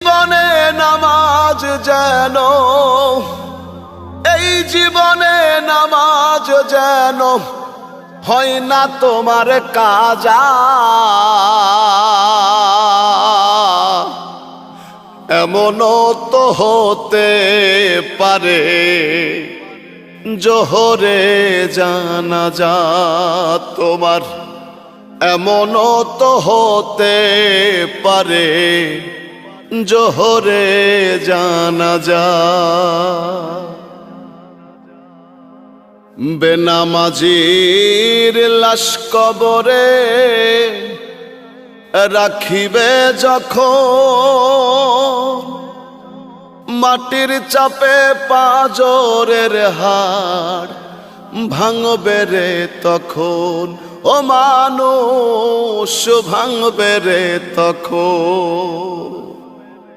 জীবনে নামাজ যেন, এই জীবনে নামাজ যেন হয় না তোমার কাজা। এমনও তো হতে পারে, জোহরে জানা যা তোমার। এমনও তো হতে পারে জোহরে জানা যা। বেনামাজির লাশ কবরে রাখিবে যখন। মাটির চাপে পাজরের হাড় ভাঙবে রে তখন। ও মানুষ, ভাঙবে রে তখন।